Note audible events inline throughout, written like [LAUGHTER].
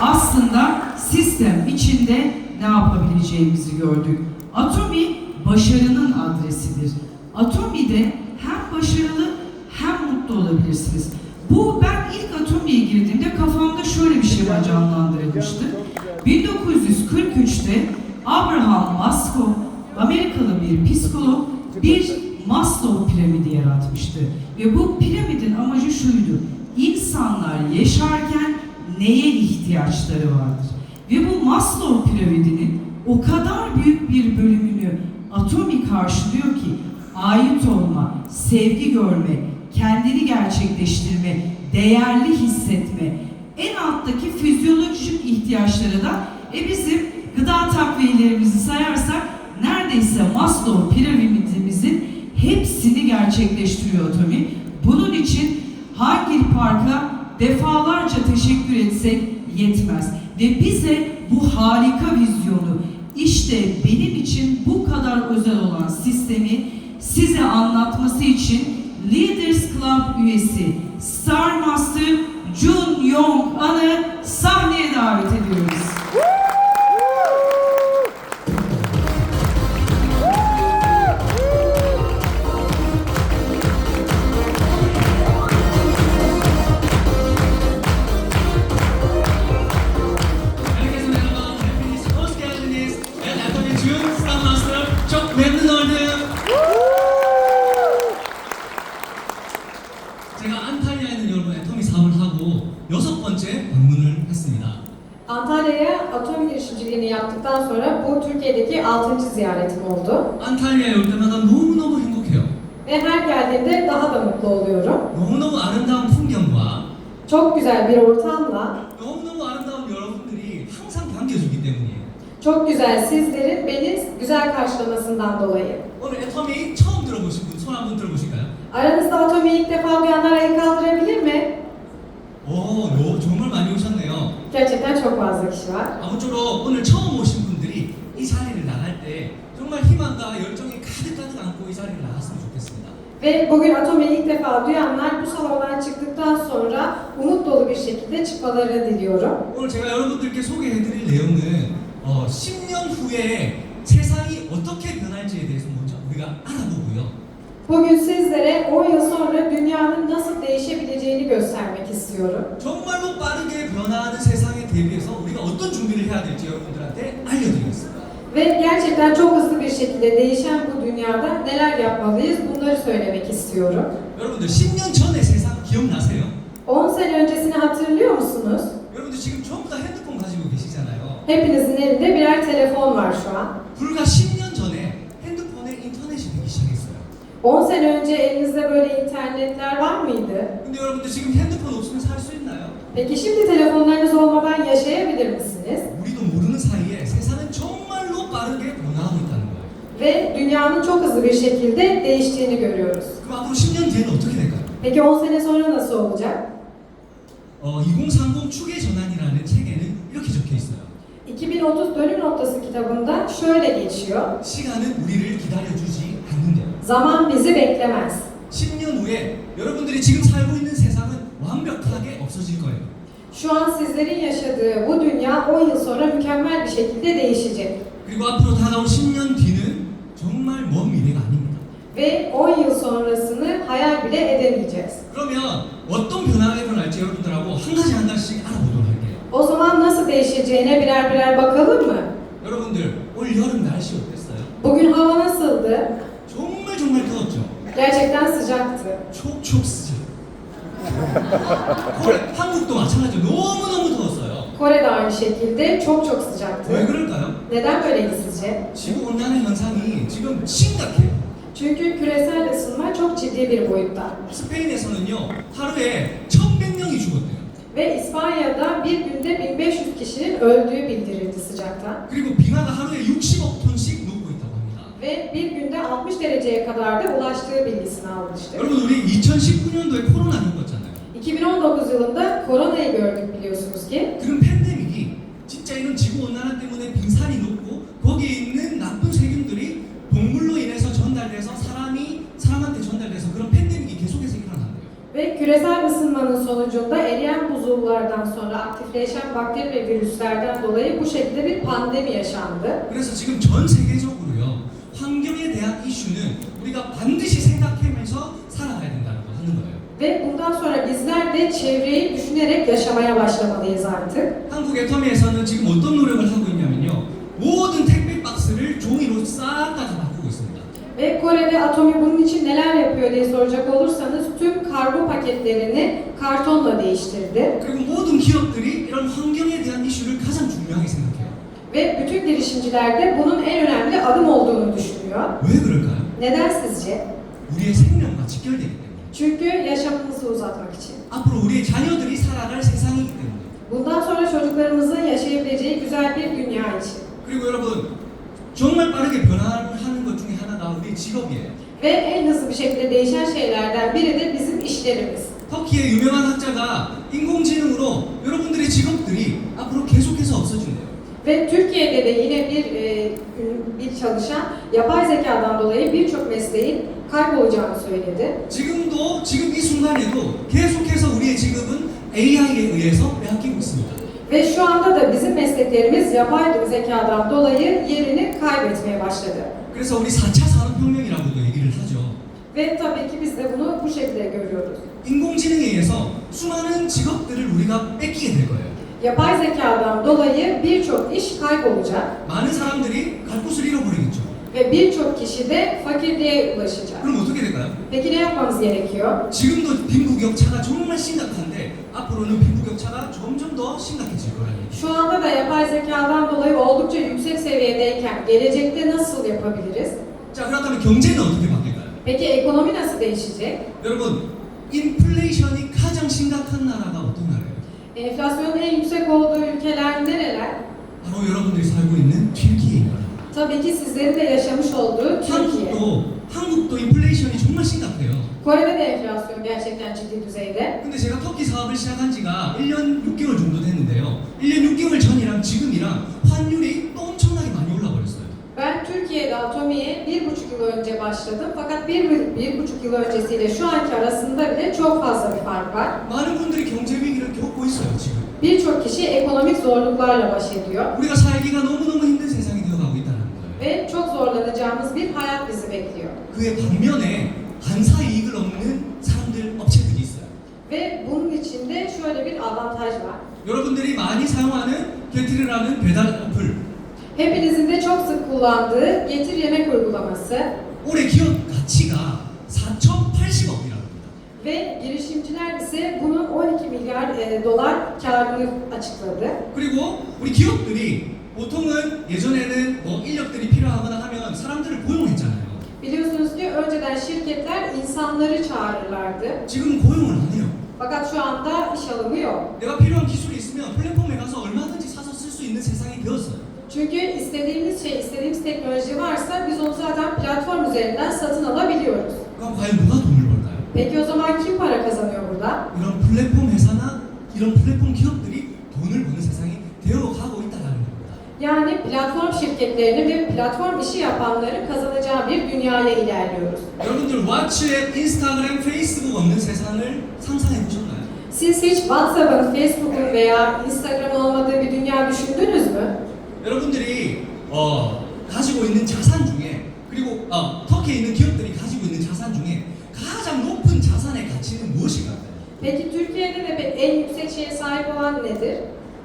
aslında sistem içinde ne yapabileceğimizi gördük. Atomi başarının adresidir. Atomi'de hem başarılı hem mutlu olabilirsiniz. Bu ben ilk Atomi'ye girdiğimde kafamda şöyle bir şey canlandırılmıştı. 1943'te Abraham Maslow, Amerikalı bir psikolog, bir Maslow piramidi yaratmıştı. Ve bu piramidin amacı şuydu. İnsanlar yaşarken neye ihtiyaçları vardır? Ve bu Maslow piramidinin o kadar büyük bir bölümünü atomi karşılıyor ki ait olma, sevgi görme, kendini gerçekleştirme, değerli hissetme, en alttaki fizyolojik ihtiyaçları da e bizim gıda takviyelerimizi sayarsak neredeyse Maslow piramidimizin hepsini gerçekleştiriyor Atomi. Bunun için hangi parka defalarca teşekkür etsek yetmez. Ve bize bu harika vizyonu işte benim için bu kadar özel olan sistemi size anlatması için Leaders Club üyesi Star Master Jun Yong An'ı sahneye davet ediyoruz. 제가 안탈리아에 있는 여러분 애터미 사업을 하고 여섯 번째 방문을 했습니다. Antalya'ya atom girişimciliğini yaptıktan sonra bu Türkiye'deki 6. ziyaretim oldu. 안탈리아에 올 때마다 너무너무 행복해요. Ve her geldiğimde daha da mutlu oluyorum. 너무너무 아름다운 풍경과 Çok güzel bir ortamla, 너무너무 아름다운 여러분들이 항상 반겨주기 때문이에요. çok güzel sizlerin beni güzel karşılamasından dolayı. 오늘 애터미 처음 들어보신 분 손 한번 들어보실까요? Aranızda atomu ilk defa duyanlar el kaldırabilir mi? 오, 너 정말 많이 오셨네요. Gerçekten çok fazla kişi var. 아무쪼록 오늘 처음 오신 분들이 이 자리를 나갈 때 정말 희망과 열정이 가득가득 안고 이 자리를 나갔으면 좋겠습니다. Ve bugün atomu ilk defa duyanlar bu salondan çıktıktan sonra umut dolu bir şekilde çıkmalarını diliyorum. 오늘 제가 여러분들께 소개해드릴 내용은 어, 10년 후에 세상이 어떻게 변할지에 대해서 먼저 우리가 알아보고요. Bugün sizlere 10 yıl sonra dünyanın nasıl değişebileceğini göstermek istiyorum. 정말로 빠르게 변화하는 세상에 대비해서 우리가 어떤 준비를 해야 될지 여러분들한테 알려드리겠습니다. Ve gerçekten çok hızlı bir şekilde değişen bu dünyada neler yapmalıyız bunları söylemek istiyorum. 여러분들 10년 전의 세상 기억나세요? 10 sene öncesini hatırlıyor musunuz? 여러분들 지금 전부 다 핸드폰 가지고 계시잖아요. Hepinizin elinde birer telefon var şu an. 불과 10년 10 sene önce elinizde böyle internetler var mıydı? 근데 여러분들 지금 핸드폰 없으면 살 수 있나요? Peki şimdi telefonlarınız olmadan yaşayabilir misiniz? 우리도 모르는 사이에 세상은 정말로 빠르게 변화하고 있다는 거예요. Ve dünyanın çok hızlı bir şekilde değiştiğini görüyoruz. 그럼 앞으로 10년 뒤에는 어떻게 될까요? Peki 10 sene sonra nasıl olacak? 어, 2030 축의 전환이라는 책에는 이렇게 적혀 있어요. 2030 dönüm noktası kitabında şöyle geçiyor. 시간은 우리를 기다려주지 않는데요. Zaman bizi beklemez. 10년 후에 여러분들이 지금 살고 있는 세상은 완벽하게 없어질 거예요. Şu an sizlerin yaşadığı bu dünya 10 yıl sonra mükemmel bir şekilde değişecek. 그리고 앞으로 다가올 10년 뒤는 정말 먼 미래가 아닙니다. Ve 10 yıl sonrasını hayal bile edemeyeceğiz. 그러면 어떤 변화가 일어날지 여러분들하고 한 가지 한 가지씩 알아보도록 할게요. O zaman nasıl değişeceğine birer birer bakalım mı? 여러분들 올 여름 날씨 어땠어요? Bugün hava nasıldı? Gerçekten sıcaktı. 촉촉 쓰죠. 코레, 한국도 마찬가지로 너무너무 더웠어요. Kore de aynı şekilde çok çok 왜 sıcaktı. 그럴까요? Neden böyleydi sizce? 지구 온난화 현상이 지금 심각해요. Çünkü küresel ısınma çok ciddi bir boyutta. 스페인에서는요 하루에 1,100명이 죽었대요. Ve İspanya'da bir günde 1500 kişinin öldüğü bildirildi sıcaktan. 그리고 빙하가 하루에 60 Ve bir günde 60 dereceye kadar da ulaştığı bilgisini almıştı. 여러분 우리 2019년도에 코로나 겪었잖아요. 2019 yılında koronayı gördük biliyorsunuz ki. 그런 팬데믹이 진짜 이런 지구 온난화 때문에 빙산이 녹고 거기에 있는 나쁜 세균들이 동물로 인해서 전달돼서 사람이 사람한테 전달돼서 그런 팬데믹이 계속해서 일어난대요. Ve Ve küresel ısınmanın sonucunda eriyen buzullardan sonra aktifleşen bakteri ve virüslerden dolayı bu şekilde bir pandemi yaşandı. 그래서 지금 전 세계적으로요 환경에 대한 이슈는 우리가 반드시 생각하면서 살아가야 된다고 하는 거예요. Ve bundan sonra bizler de çevreyi düşünerek yaşamaya başlamalıyız artık. 한국 애터미에서는 지금 어떤 노력을 하고 있냐면요 모든 택배 박스를 종이로 싹 다 바꾸고 있습니다. Ve Kore'de Atomi bunun için neler yapıyor diye soracak olursanız tüm kargo paketlerini kartonla değiştirdi. 그리고 모든 기업들이 이런 환경에 대한 이슈를 가장 중요하게 생각해요. Ve bütün girişimciler de bunun en önemli adım olduğunu düşünüyor. 왜 그럴까요? Neden sizce? 우리의 생명과 직결되기 때문에. Çünkü yaşamımızı uzatmak için. 앞으로 우리의 자녀들이 살아갈 세상이기 때문에. Bundan sonra çocuklarımızın yaşayabileceği güzel bir dünya için. 그리고 여러분 정말 빠르게 변화하는 것 중에 하나가 우리 직업이에요. Ve en hızlı bir şekilde değişen şeylerden biri de bizim işlerimiz. 터키의 유명한 학자가 인공지능으로 여러분들의 직업들이 앞으로 계속해서 없어진대요. Ve Türkiye'de de yine bir e, bir çalışan yapay zekadan dolayı birçok mesleğin kaybolacağını söyledi. 지금도 지금 이 순간에도 계속해서 우리의 직업은 AI에 의해서 빼앗기고 있습니다. Ve şu anda da bizim mesleklerimiz yapay zekadan dolayı yerini kaybetmeye başladı. 그래서 우리 4차 산업혁명이라고도 얘기를 하죠. Ve tabii ki biz de bunu bu şekilde görüyoruz. 인공지능에 의해서 수많은 직업들을 우리가 뺏기게 될 거예요. Yapay zekadan dolayı birçok iş kaybolacak 많은 사람들이 갈 곳을 잃어버리겠죠. ve birçok kişi de fakirliğe ulaşacak. 그럼 어떻게 될까요? Peki ne yapmamız gerekiyor? 지금도 빈부격차가 정말 심각한데 앞으로는 빈부격차가 점점 더 심각해질 거라는 얘기죠. Şu anda da yapay zekadan dolayı oldukça yüksek seviyedeyken gelecekte nasıl yapabiliriz? 자 그렇다면 경제는 어떻게 바뀔까요? Peki ekonomi nasıl değişecek? 여러분 인플레이션이 가장 심각한 나라가 어떤 나라예요? Enflasyonun en yüksek olduğu ülkeler nereler? 바로 여러분들이 살고 있는 튀르키예입니다. Tabii ki sizlerin de yaşamış olduğu Türkiye. 한국도 한국도 인플레이션이 정말 심각해요. Kore'de de enflasyon gerçekten ciddi düzeyde. 근데 제가 터키 사업을 시작한 지가 1년 6개월 정도 됐는데요. 1년 6개월 전이랑 지금이랑 환율이 또 엄청나게 많이 올라 버렸어요. Ben Türkiye'de Atomi'ye bir buçuk yıl önce başladım. Fakat bir, bir buçuk yıl öncesiyle şu anki arasında bile çok fazla bir fark var. 많은 분들이 경제 위기를 겪고 있어요, 지금. Birçok kişi ekonomik zorluklarla baş ediyor. 우리가 살기가 너무너무 힘든 세상이 되어가고 있다는 거예요. Ve çok zorlanacağımız bir hayat bizi bekliyor. 그의 반면에 간사 이익을 얻는 사람들, 업체들이 있어요. Ve bunun içinde şöyle bir avantaj var. 여러분들이 많이 사용하는 게트르라는 배달 어플. Hepinizin de çok sık kullandığı getir yemek uygulaması 올해 기업 가치가 4,080억이라고 합니다. ve girişimciler ise bunun 12 milyar e, dolar karını açıkladı. 그리고 우리 기업들이 보통은 예전에는 뭐 인력들이 필요하거나 하면 사람들을 고용했잖아요. Biliyorsunuz ki önceden şirketler insanları çağırırlardı. 지금 고용을 안 해요. Fakat şu anda iş alımı yok. 내가 필요한 기술이 있으면 플랫폼에 가서 얼마든지 사서 쓸 수 있는 세상이 되었어요. Çünkü istediğimiz şey, istediğimiz teknoloji varsa biz onu zaten platform üzerinden satın alabiliyoruz. 그럼 과연 누가 돈을 벌까요? Peki o zaman kim para kazanıyor burada? 이런 플랫폼 회사나 이런 플랫폼 기업들이 돈을 버는 세상이 되어가고 있다는 겁니다. Yani platform şirketlerinin ve platform işi yapanların kazanacağı bir dünyaya ilerliyoruz. 여러분들 왓츠앱, 인스타그램, 페이스북 없는 세상을 상상해 보셨나요? Siz hiç WhatsApp'ın, Facebook'un veya Instagram'ın olmadığı bir dünya düşündünüz mü? 여러분들이 어, 가지고 있는 자산 중에 그리고 어, 터키에 있는 기업 가치는 무엇일까요? Peki Türkiye'de de en yüksek şeye sahip olan nedir?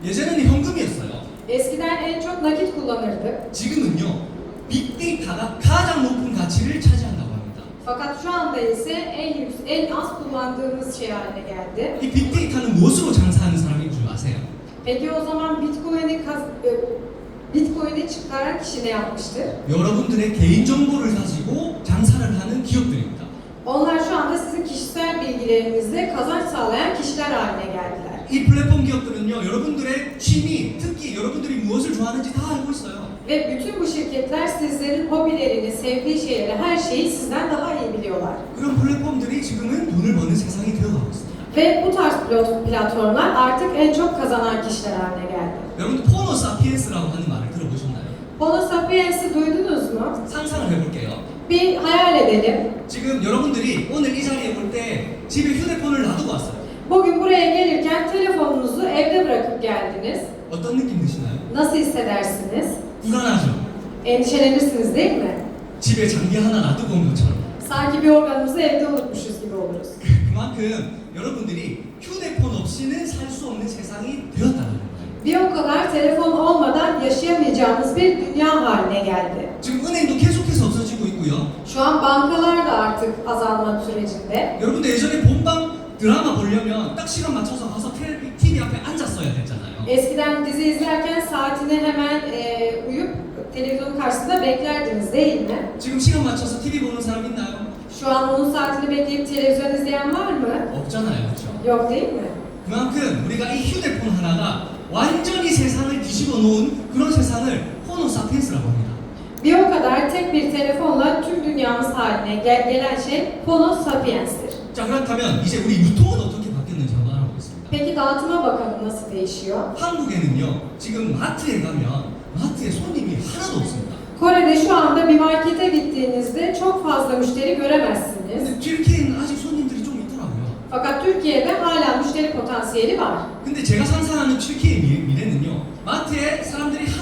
예전에는 현금이었어요. Eskiden en çok nakit kullanırdık. 지금은요 빅데이터가 가장 높은 가치를 차지한다고 합니다. Fakat şu anda ise en yüksek, en az kullandığımız şey haline geldi. 이 빅데이터는 무엇으로 장사하는 사람인 줄 아세요? Peki o zaman Bitcoin'i kaz- e, Bitcoin'i çıkaran kişi ne yapmıştır? 여러분들의 개인 정보를 가지고 장사를 하는 기업들입니다. Onlar şu anda sizin kişisel bilgilerinizle kazanç sağlayan kişiler haline geldiler. 이 플랫폼 기업들은요 여러분들의 취미, 특기, 여러분들이 무엇을 좋아하는지 다 알고 있어요. Ve bütün bu şirketler sizlerin hobilerini, sevdiği şeyleri, her şeyi sizden daha iyi biliyorlar. 그런 플랫폼들이 지금은 돈을 버는 세상이 되어가고 있습니다. Ve bu tarz pilot platformlar artık en çok kazanan kişiler haline geldi. 여러분들 포노 사피엔스라고 하는 말을 들어보셨나요? Homo sapiens'i duydunuz mu? 상상을 해볼게요. Bir hayal edelim. 지금 여러분들이 오늘 이 자리에 올 때 집에 휴대폰을 놔두고 왔어요. Bugün buraya gelirken telefonunuzu evde bırakıp geldiniz. 어떤 느낌 드시나요? Nasıl hissedersiniz? 불안하죠? Endişelenirsiniz değil mi? 집에 장비 하나 놔두고 온 것처럼. Sanki bir organımızı evde unutmuşuz gibi oluruz. [LAUGHS] 그만큼 여러분들이 휴대폰 없이는 살 수 없는 세상이 되었다는 거예요. Bir o kadar telefon olmadan yaşayamayacağımız bir dünya haline geldi. 지금 은행도 계속 해서 없어지고 있고요. Şu an bankalar da artık azalma sürecinde. 여러분들 예전에 본방 드라마 보려면 딱 시간 맞춰서 가서 TV, TV 앞에 앉았어야 됐잖아요. Eskiden dizi izlerken saatine hemen e, uyup televizyonun karşısında beklerdiniz değil mi? 지금 시간 맞춰서 TV 보는 사람 있나요? Şu an onun saatini bekleyip televizyon izleyen var mı? 없잖아요, 그렇죠? Yok değil mi? 그만큼 우리가 이 휴대폰 하나가 완전히 세상을 뒤집어 놓은 그런 세상을 호노 사피엔스라고 합니다. Bir o kadar tek bir telefonla tüm dünyamız haline gel- gelen şey Homo sapiens'tir. 자 그렇다면 이제 우리 유통은 어떻게 바뀌었는지 한번 알아보겠습니다. Peki dağıtıma bakalım nasıl değişiyor? 한국에는요 지금 마트에 가면 마트에 손님이 하나도 없습니다. Kore'de şu anda bir markete gittiğinizde çok fazla müşteri göremezsiniz. 근데 튀르키예는 아직 손님들이 좀 있더라고요. Fakat Türkiye'de hala müşteri potansiyeli var. 근데 제가 상상하는 튀르키예 미- 미래는요 마트에 사람들이 하나도 없어질 거예요.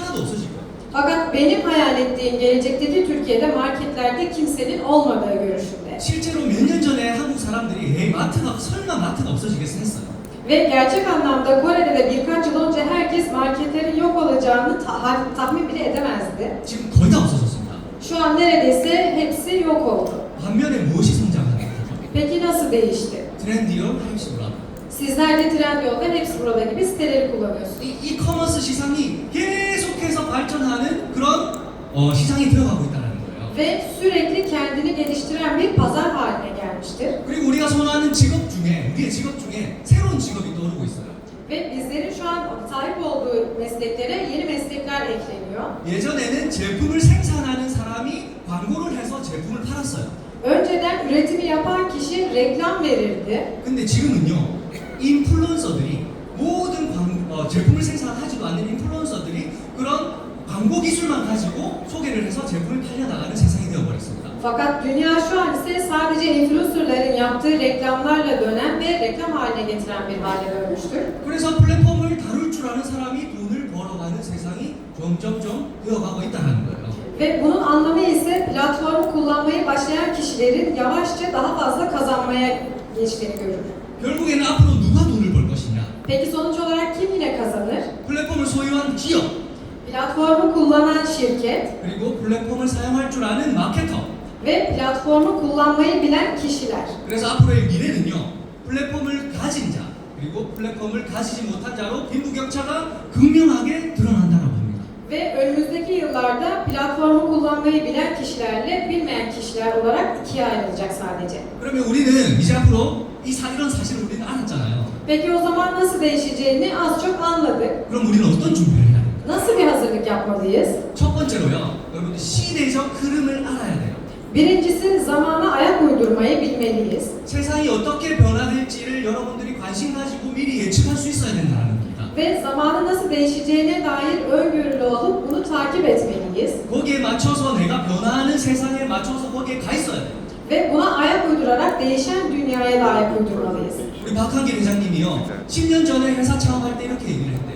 Fakat benim hayal ettiğim gelecekteki Türkiye'de marketlerde kimsenin olmadığı görüşünde. 실제로 몇 년 전에 한국 사람들이 에이 마트가 설마 마트가 없어지겠어 했어요. Ve gerçek anlamda Kore'de de birkaç yıl önce herkes marketlerin yok olacağını ta- tahmin bile edemezdi. 지금 거의 다 없어졌습니다. Şu an neredeyse hepsi yok oldu. 반면에 무엇이 성장하는 거죠? Peki nasıl değişti? 트렌디어 헬스브라. Sizler de Trendyol'da hepsi burada gibi siteleri kullanıyorsunuz. 이 이커머스 시장이 계속 해서 발전하는 그런 어, 시장이 되어가고 있다는 거예요. Ve sürekli kendini geliştiren bir pazar haline gelmiştir. 그리고 우리가 선호하는 직업 중에 우리의 직업 중에 새로운 직업이 떠오르고 있어요. Ve bizlerin şu an sahip olduğu mesleklere yeni meslekler ekleniyor. 예전에는 제품을 생산하는 사람이 광고를 해서 제품을 팔았어요. Önceden üretimi yapan kişi reklam verirdi. 근데 지금은요, 인플루언서들이 모든 광, 어, 제품을 생산하지도 않는 인플루언서들이 그런 광고 기술만 가지고 소개를 해서 제품을 팔려나가는 세상이 되어버렸습니다. Fakat dünya şu an ise sadece influencerların yaptığı reklamlarla dönen ve reklam haline getiren bir hale dönmüştür. 그래서 플랫폼을 다룰 줄 아는 사람이 돈을 벌어가는 세상이 점점점 되어가고 있다는 거예요. Ve bunun anlamı ise platformu kullanmayı başlayan kişilerin yavaşça daha fazla kazanmaya geçtiğini görür. 결국에는 앞으로 누가 돈을 벌 것이냐? Peki sonuç olarak kim yine kazanır? 플랫폼을 소유한 기업, Platformu kullanan şirket 그리고 플랫폼을 사용할 줄 아는 마케터. ve platformu kullanmayı bilen kişiler. 그래서 앞으로의 미래는요, 플랫폼을 가진 자, 그리고 플랫폼을 가지지 못한 자로 빈부격차가 극명하게 드러난다고 합니다. Ve önümüzdeki yıllarda platformu kullanmayı bilen kişilerle bilmeyen kişiler olarak ikiye ayrılacak sadece. 그러면 우리는 이제 앞으로 이 사, 이런 사실을 우리는 알았잖아요. Peki o zaman nasıl değişeceğini az çok anladık. 그럼 우리는 어떤 준비를 해야 돼요? Nasıl bir hazırlık yapmalıyız? 첫 번째로요, 여러분들 시대적 흐름을 알아야 돼요. Birincisi zamana ayak uydurmayı bilmeliyiz. 세상이 어떻게 변화될지를 여러분들이 관심 가지고 미리 예측할 수 있어야 된다는 겁니다. Ve zamanın nasıl değişeceğine dair öngörülü olup bunu takip etmeliyiz. 거기에 맞춰서 내가 변화하는 세상에 맞춰서 거기에 가 있어야 돼요. Ve buna ayak uydurarak değişen dünyaya da ayak uydurmalıyız. 우리 박한길 회장님이요, 10년 전에 회사 창업할 때 이렇게 얘기를 했대요.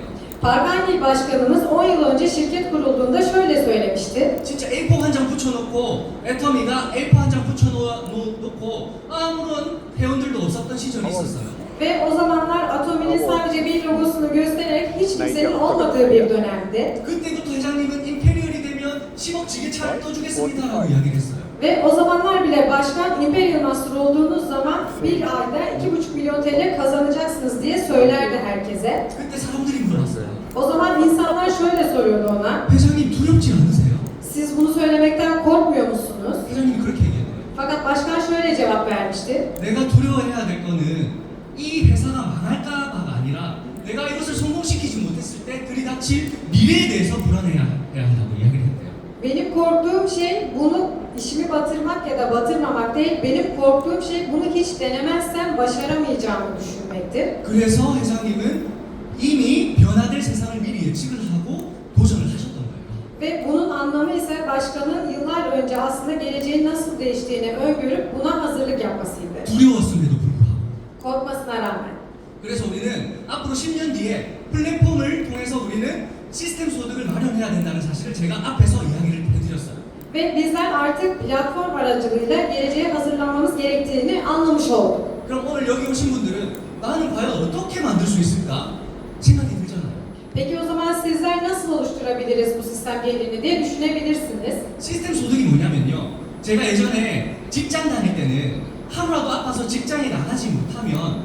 Parvangil Başkanımız 10 yıl önce şirket kurulduğunda şöyle söylemişti. 진짜 A4 한 장 붙여놓고 애터미가 A4 한 장 붙여놓고 아무런 회원들도 없었던 시절이 있었어요. Ve o zamanlar Atomi'nin sadece bir logosunu göstererek hiç kimsenin olmadığı bir dönemdi. 그때부터 회장님은 임페리얼이 되면 10억 지게차를 떠주겠습니다라고 이야기를 했어요. Ve o zamanlar bile başkan Imperial Master olduğunuz zaman bir ayda 2,5 milyon TL kazanacaksınız diye söylerdi herkese. 그때 사람들이 물었어요. O zaman insanlar şöyle soruyordu ona. 회장님 두렵지 않으세요? Siz bunu söylemekten korkmuyor musunuz? 회장님이 그렇게 얘기했대요. Fakat başkan şöyle cevap vermişti. 내가 두려워해야 될 거는 이 회사가 망할까봐가 아니라 내가 이것을 성공시키지 못했을 때 들이닥칠 미래에 대해서 불안해야 해야 한다고 이야기를 했대요. Benim korktuğum şey bunu işimi batırmak ya da batırmamak değil. Benim korktuğum şey bunu hiç denemezsem başaramayacağımı düşünmektir. 그래서 회장님은 이미 변화될 세상을 미리 예측을 하고 도전을 하셨던 거예요. Ve Ve bunun anlamı ise başkanın yıllar önce aslında geleceğin nasıl değiştiğini öngörüp buna hazırlık yapmasıydı. 두려웠음에도 불구하고. Korkmasına rağmen. 그래서 우리는 앞으로 10년 뒤에 플랫폼을 통해서 우리는 시스템 소득을 마련해야 된다는 사실을 제가 앞에서 이야기를 해드렸어요. Ve bizler artık platform aracılığıyla geleceğe hazırlanmamız gerektiğini anlamış olduk. 그럼 오늘 여기 오신 분들은 나는 과연 어떻게 만들 수 있을까 생각이 들잖아요. Peki o zaman sizler nasıl oluşturabiliriz bu sistem gelirini diye düşünebilirsiniz. 시스템 소득이 뭐냐면요. 제가 예전에 직장 다닐 때는 하루라도 아파서 직장에 나가지 못하면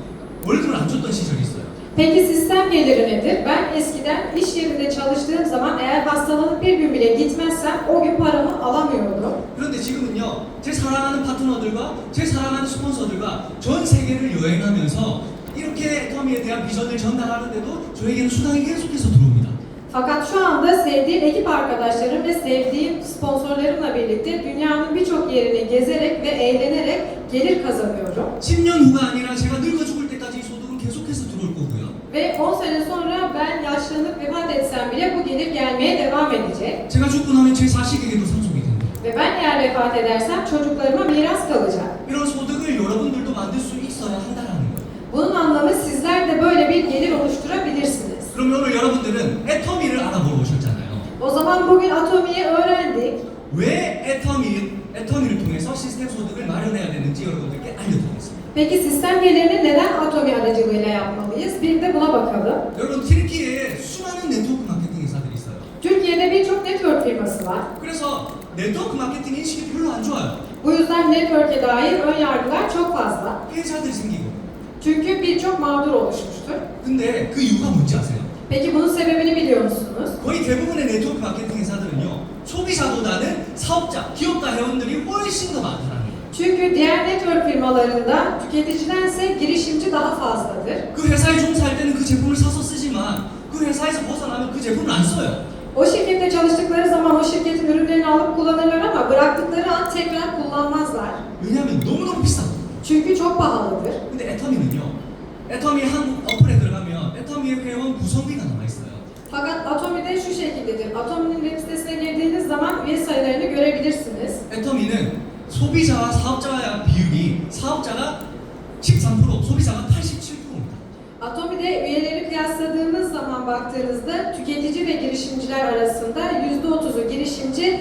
월급을 안 줬던 시절이 있어요. Peki sistem geliri nedir? Ben eskiden iş yerinde çalıştığım zaman eğer hastalanıp bir gün bile gitmezsem o gün paramı alamıyordum. 그런데 지금은요, 제 사랑하는 파트너들과 제 사랑하는 스폰서들과 전 세계를 여행하면서 이렇게 애터미에 대한 비전을 전달하는데도 저에게는 수당이 계속해서 들어옵니다. Fakat şu anda sevdiğim ekip arkadaşlarım ve sevdiğim sponsorlarımla birlikte dünyanın birçok yerini gezerek ve eğlenerek gelir kazanıyorum. 10년 후가 아니라 제가 늙어 죽을 때까지 이 소득은 계속해서 들어올 거고요. Ve 10 sene sonra ben yaşlanıp vefat etsem bile bu gelir gelmeye devam edecek. 제가 죽고 나면 제 자식에게도 상속이 됩니다. Ve ben eğer vefat edersem çocuklarıma miras kalacak. 이런 소득을 여러분들도 만들 수 있어야 한다라는 거예요. Bunun anlamı sizler de böyle bir gelir oluşturabilirsiniz. 그럼 오늘 여러분들은 애터미를 알아보러 오셨잖아요. O zaman bugün atomiyi öğrendik. 왜 애터미, 애터미를 통해서 시스템 소득을 마련해야 되는지 여러분들께 알려드리겠습니다. Peki sistem gelirini neden atomi aracılığıyla yapmalıyız? Bir de buna bakalım. 여러분 튀르키예에 수많은 네트워크 마케팅 회사들이 있어요. Türkiye'de birçok network firması var. 그래서 네트워크 마케팅 인식이 별로 안 좋아요. Bu yüzden network'e dair ön yargılar çok fazla. 피해자들이 생기고. Çünkü birçok mağdur oluşmuştur. 근데 그 이유가 뭔지 아세요? Peki bunun sebebini biliyor musunuz? 거의 대부분의 네트워크 마케팅 회사들은요. 소비자보다는 사업자, 기업가 회원들이 훨씬 더 많다는 거예요. Çünkü diğer network firmalarında tüketicidense girişimci daha fazladır. 그 회사에 종사할 때는 그 제품을 사서 쓰지만 그 회사에서 벗어나면 그 제품을 안 써요. O şirkette çalıştıkları zaman o şirketin ürünlerini alıp kullanırlar ama bıraktıkları an tekrar kullanmazlar. 왜냐하면 너무너무 비싸. Çünkü çok pahalıdır. 근데 애터미는요. 애터미 한국 어플에 들어가면 애터미의 회원 구성비가 남아 있어요. Fakat Atomi'de şu şekildedir. Atomi'nin web sitesine girdiğiniz zaman üye sayılarını görebilirsiniz. 애터미는 소비자와 사업자의 비율이 사업자가 13%, 소비자가 87%입니다. Atomi'de üyeleri kıyasladığımız zaman baktığınızda tüketici ve girişimciler arasında %30'u girişimci,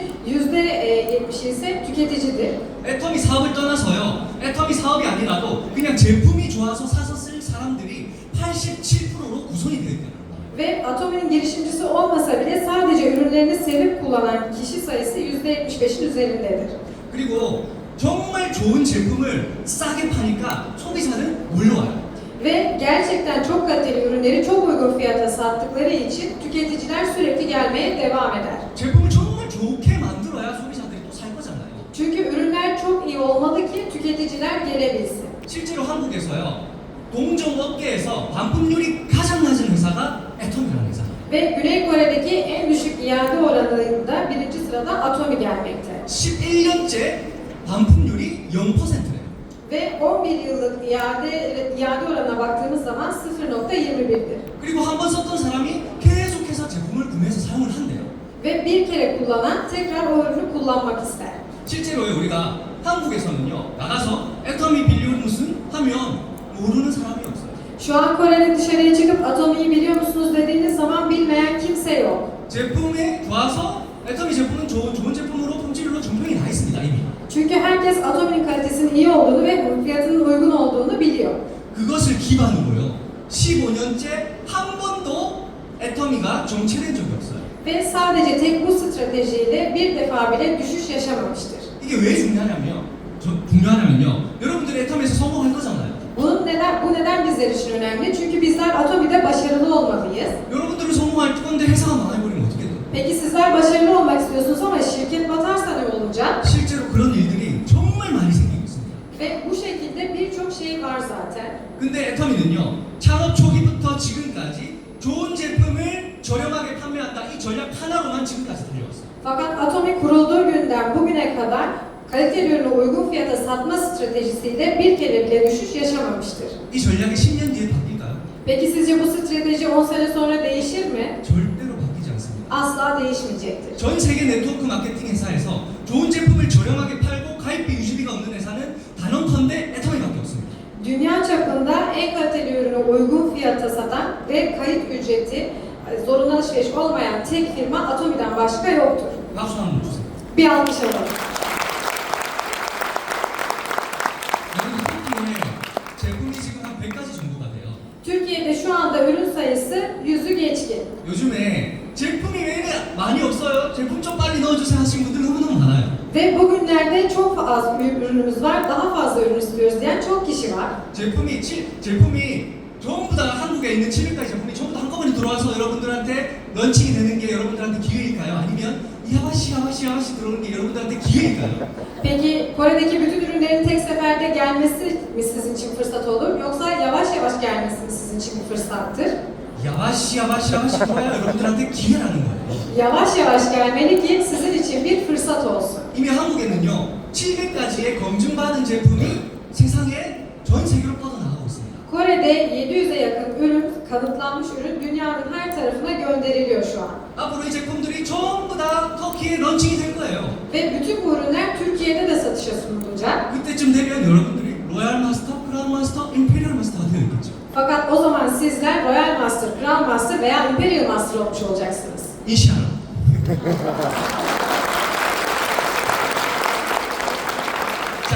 %70'i ise tüketicidir. 애터미 사업을 떠나서요. 애터미 사업이 아니라도 그냥 제품이 좋아서 사서 쓸 사람들이 87%로 구성이 되어 있다는 거예요. Ve Atomi'nin girişimcisi olmasa bile sadece ürünlerini sevip kullanan kişi sayısı %75'in üzerindedir. 그리고 정말 좋은 제품을 싸게 파니까 소비자는 몰려와요. Ve gerçekten çok kaliteli ürünleri çok uygun fiyata sattıkları için tüketiciler sürekli gelmeye devam eder. 제품을 Çünkü ürünler çok iyi olmalı ki tüketiciler gelebilsin. 실제로 한국에서요. 동종 업계에서 반품률이 가장 낮은 회사가 애터미라는 회사예요. Ve Güney Kore'deki en düşük iade oranında birinci sırada Atomi gelmekte. 11년째 반품률이 0%래요. Ve 11 yıllık iade, iade oranına baktığımız zaman 0.21'dir. 그리고 한 번 썼던 사람이 계속해서 제품을 구매해서 사용을 한대요. Ve bir kere kullanan tekrar o ürünü kullanmak ister. 실제로요 우리가 한국에서는요 나가서 애터미 빌려 무슨 하면 모르는 사람이 없어요. Şu an Kore'de dışarıya çıkıp Atomi'yi biliyor musunuz dediğiniz zaman bilmeyen kimse yok. 제품에 좋아서 애터미 제품은 좋은, 좋은 제품으로 품질로 정평이 나 있습니다 이미. Çünkü herkes Atomi'nin kalitesinin iyi olduğunu ve fiyatının uygun olduğunu biliyor. 그것을 기반으로요 15년째 한 번도 애터미가 정체된 적이 없어요. Ve sadece tek bu stratejiyle bir defa bile düşüş yaşamamıştır. 이게 왜 중요하냐면요. 저, 중요하냐면요. 여러분들이 애터미에서 성공할 거잖아요. Bunun neden, bu neden bizler için önemli? Çünkü bizler Atomi'de başarılı olmalıyız. 여러분들은 성공할 건데 회사가 망해버리면 어떻게 돼요? Peki sizler başarılı olmak istiyorsunuz ama şirket batarsa ne olacak? 실제로 그런 일들이 정말 많이 생기고 있습니다. Ve bu şekilde birçok şey var zaten. 근데 애터미는요 창업 초기부터 지금까지 좋은 제품을 저렴하게 판매한다 이 전략 하나로만 지금까지 달려왔어요. Fakat Atomi kurulduğu günden bugüne kadar kaliteli ürünü uygun fiyata satma stratejisiyle bir kere bile düşüş yaşamamıştır. 이 전략이 10년 뒤에 바뀔까요? Peki sizce bu strateji 10 sene sonra değişir mi? 절대로 바뀌지 않습니다. Asla değişmeyecektir. 전 세계 네트워크 마케팅 회사에서 좋은 제품을 저렴하게 팔고 가입비 유지비가 없는 회사는 단언컨대 애터미밖에 없습니다. Dünya çapında en kaliteli ürünü uygun fiyata satan ve kayıt ücreti e, zorunlu alışveriş olmayan tek firma Atomi'den başka yoktur. 박수 한번 주세요. Bir alkış alalım. 여러분 한국에 제품이 지금 한 100가지 정도가 돼요. Türkiye'de şu anda ürün sayısı yüzü geçkin. 요즘에 제품이 왜 이렇게 많이 없어요? 제품 좀 빨리 넣어주세요 하시는 분들 너무너무 많아요. Ve bugünlerde çok az ürünümüz var, daha fazla ürün istiyoruz diyen çok kişi var. 제품이 치, 제품이 전부 다 한국에 있는 700가지 제품이 전부 다 한꺼번에 들어와서 여러분들한테 런칭이 되는 게 여러분들한테 기회일까요? 아니면 야바시 야바시 야바시 들어오는 게 여러분들한테 기회일까요? Peki Kore'deki bütün ürünlerin tek seferde gelmesi mi sizin için fırsat olur yoksa yavaş yavaş gelmesi mi sizin için bir fırsattır? 야바시 야바시 야바시 들어와야 여러분들한테 기회라는 거예요. Yavaş yavaş gelmeli ki sizin için bir fırsat olsun. 이미 한국에는요 700가지의 검증받은 제품이 세상에 전 세계로 뻗어나가고 있습니다. Kore'de 700'e yakın ürün, kanıtlanmış ürün dünyanın her tarafına gönderiliyor şu an. 앞으로 이 제품들이 전부 다 터키에 런칭이 될 거예요. Ve bütün bu ürünler Türkiye'de de satışa sunulacak. 그때쯤 되면 여러분들이 로얄 마스터, 그라운 마스터, 임페리얼 마스터가 되어 있겠죠. Fakat o zaman sizler Royal Master, Grand Master veya Imperial Master olmuş olacaksınız. 인시아라. [LAUGHS] 자,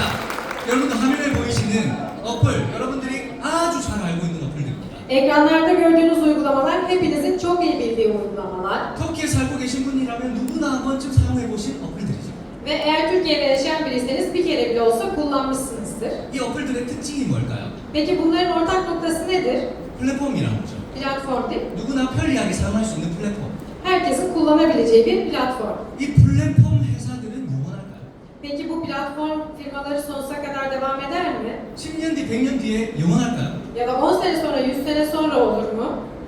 여러분들 화면에 보이시는 어플, Ekranlarda gördüğünüz uygulamalar hepinizin çok iyi bildiği uygulamalar. 터키에 살고 계신 분이라면 누구나 한 번쯤 사용해 보신 어플들이죠. Ve eğer Türkiye'de yaşayan biriyseniz bir kere bile olsa kullanmışsınızdır. 이 어플들의 특징이 뭘까요? Peki bunların ortak noktası nedir? 플랫폼이라는 거죠. Platform değil. 누구나 편리하게 사용할 수 있는 플랫폼. Herkesin kullanabileceği bir platform. 이 플랫폼 회사들은 영원할까요? Peki bu platform firmaları sonsuza kadar devam eder mi? 10년 뒤, 100년 뒤에 영원할까요? Ya da 10 sene sonra, 100 sene sonra olur mu?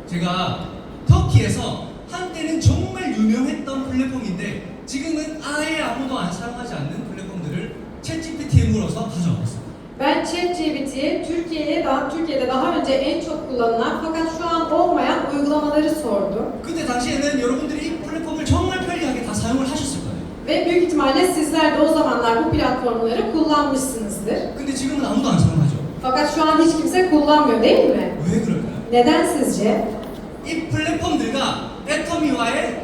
제가 터키에서 한때는 정말 유명했던 플랫폼인데 지금은 아예 아무도 안 사용하지 않는 플랫폼들을 챗GPT에 물어서 가져와봤습니다. Ben ChatGPT'ye Türkiye'ye daha Türkiye'de daha önce en çok kullanılan fakat şu an olmayan uygulamaları sordum. 그때 당시에는 여러분들이 이 플랫폼을 정말 편리하게 다 사용을 하셨을 거예요. Ve büyük ihtimalle sizler de o zamanlar bu platformları kullanmışsınızdır. 근데 지금은 아무도 안 사용하죠. Fakat şu an hiç kimse kullanmıyor değil mi? 왜 그럴까요? Neden sizce? 이 플랫폼들과 애터미와의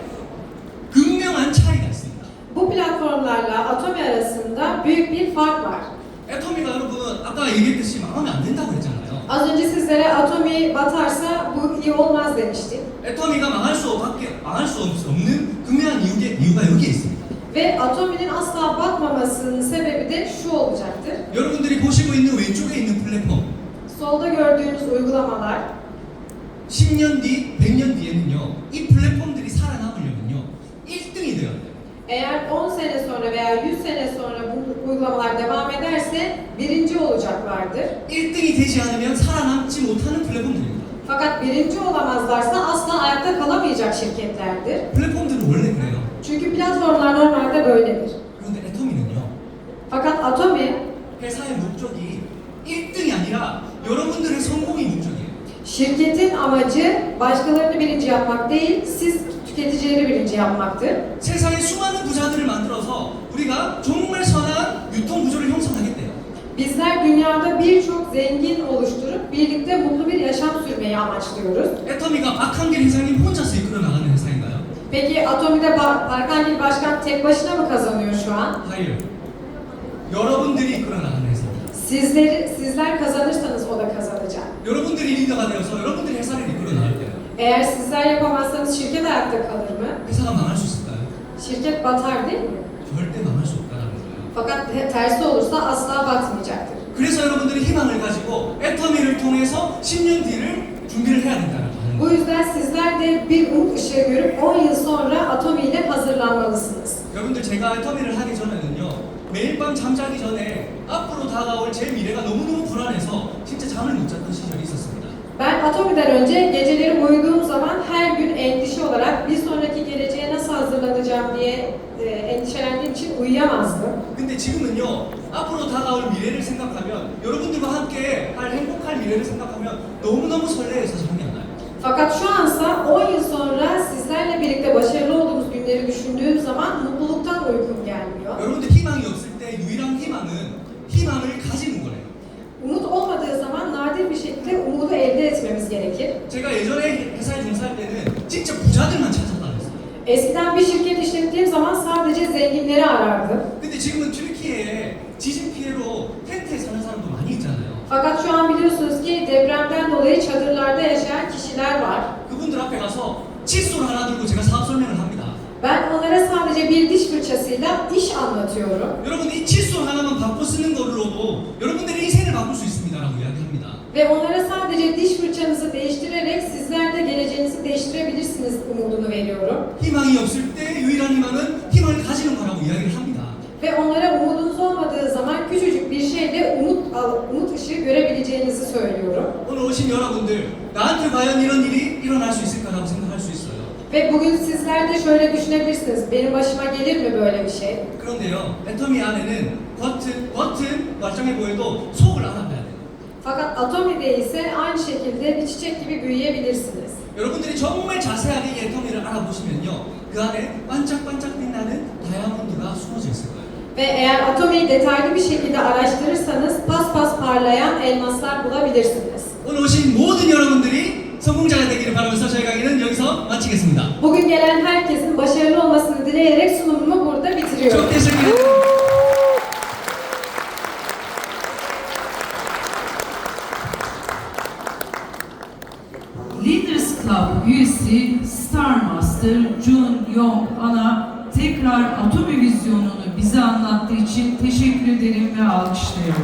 극명한 차이가 있습니다. Bu platformlarla Atomi arasında büyük bir fark var. 애터미가 여러분 아까 얘기했듯이 망하면 안 된다고 그랬잖아요. Az önce sizlere Atomi batarsa bu iyi olmaz demiştik. 애터미가 망할 수 밖에 망할 수 없- 없는 극명한 이유게, 이유가 여기에 있습니다. Ve Atomi'nin asla batmamasının sebebi de şu olacaktır. 여러분들이 보시고 있는 왼쪽에 있는 플랫폼 Solda gördüğünüz uygulamalar 10년 뒤, 100년 뒤에는요 이 플랫폼들이 살아남으려면요 1등이 되어야 돼요. eğer 10 sene sonra veya 100 sene sonra bu uygulamalar devam ederse birinci olacaklardır. 1등이 되지 않으면 살아남지 못하는 플랫폼들입니다. Fakat birinci olamazlarsa asla ayakta kalamayacak şirketlerdir. 플랫폼들은 원래 그래요. Çünkü platformlar normalde böyledir. 그런데 애터미는요 Fakat Atomi 회사의 목적이 1등이 아니라 여러분들의 성공이 목적이에요. şirketin amacı başkalarını birinci yapmak değil, siz tüketicileri birinci yapmaktır. 세상에 수많은 부자들을 만들어서 우리가 정말 선한 유통 구조를 형성하겠대요. Bizler dünyada birçok zengin oluşturup birlikte mutlu bir yaşam sürmeyi amaçlıyoruz. 애터미가 박한길 회장님 혼자서 이끌어 나가는 회사인가요? Peki Atomi'de Ba- Barkangil Başkan tek başına mı kazanıyor şu an? hayır. 여러분들이 이끌어 나가는 회사입니다. Sizleri, sizler kazanırsanız o da kazanacak. 여러분들이 리더가 되어서 여러분들이 회사를 이끌어 나갈 때요. Eğer sizler yapamazsanız şirket ayakta kalır mı? 회사가 망할 수 있을까요? Şirket batar değil mi? 절대 망할 수 없다는 거예요. Fakat te- tersi olursa asla batmayacaktır. 그래서 여러분들이 희망을 가지고 애터미를 통해서 10년 뒤를 준비를 해야 된다는 거예요. Bu yüzden sizler de bir umut ışığı görüp 10 yıl sonra Atomi ile hazırlanmalısınız. 여러분들 제가 애터미를 하기 전에는요 매일 밤 잠자기 전에 앞으로 다가올 제 미래가 너무너무 불안해서 진짜 잠을 못 잤던 시절이 있었습니다. Ben Atomi'den önce geceleri uyuduğum zaman her gün endişe olarak bir sonraki geleceğe nasıl hazırlanacağım diye e, endişelendiğim için uyuyamazdım. 근데 지금은요 앞으로 다가올 미래를 생각하면 여러분들과 함께 할 행복할 미래를 생각하면 너무너무 설레어서 잠이 안 나요. fakat şu ansa 10 yıl sonra sizlerle birlikte başarılı olduğumuz günleri düşündüğüm zaman mutluluktan uykum gelmiyor. 여러분들 희망이 없을 때 유일한 희망은 희망을 가지는 거예요. Umut olmadığı zaman nadir bir şekilde umudu elde etmemiz gerekir. 제가 예전에 회사에 종사할 때는 진짜 부자들만 찾아다녔어요. Eskiden bir şirket işlettiğim zaman sadece zenginleri arardım. 근데 지금은 türkiye에 지진 피해로 텐트에 사는 사람도 Fakat şu an biliyorsunuz ki depremden dolayı çadırlarda yaşayan kişi kişiler var. 그분들 앞에 가서 칫솔 하나 들고 제가 사업 설명을 합니다. Ben onlara sadece bir diş fırçasıyla iş anlatıyorum. 여러분 이 칫솔 하나만 바꿔 쓰는 걸로도 여러분들의 인생을 바꿀 수 있습니다라고 이야기합니다. Ve onlara sadece diş fırçanızı değiştirerek sizler de geleceğinizi değiştirebilirsiniz umudunu veriyorum. 희망이 없을 때 유일한 희망은 희망을 가지는 거라고 이야기를 합니다. Ve onlara umudunuz olmadığı zaman küçücük bir şeyle umut, al- umut ışığı görebileceğinizi söylüyorum. 오늘 오신 여러분들 나한테 과연 이런 일이 일어날 수 있을까라고 생각할 수 있어요. Ve bugün sizler de şöyle düşünebilirsiniz. Benim başıma gelir mi böyle bir şey? 그런데요, 애터미 안에는 겉은 겉은 멀쩡해 보여도 속을 알아봐야 돼요. Fakat Atomi'de ise aynı şekilde bir çiçek gibi büyüyebilirsiniz. 여러분들이 정말 자세하게 이 애터미를 알아보시면요, 그 안에 반짝반짝 빛나는 다이아몬드가 숨어져 있을 거예요. Ve eğer Atomi'yi detaylı bir şekilde araştırırsanız pas parlayan elmaslar bulabilirsiniz. 오늘 오신 모든 여러분들이 성공자가 되기를 바라면서 저희 강의는 여기서 마치겠습니다. Bugün gelen herkesin başarılı olmasını dileyerek sunumumu burada bitiriyorum. çok teşekkür ederim. Leaders Club üyesi Star Master Jun Yong Ana tekrar Atomi vizyonunu bize anlattığı için teşekkür ederim ve alkışlıyorum.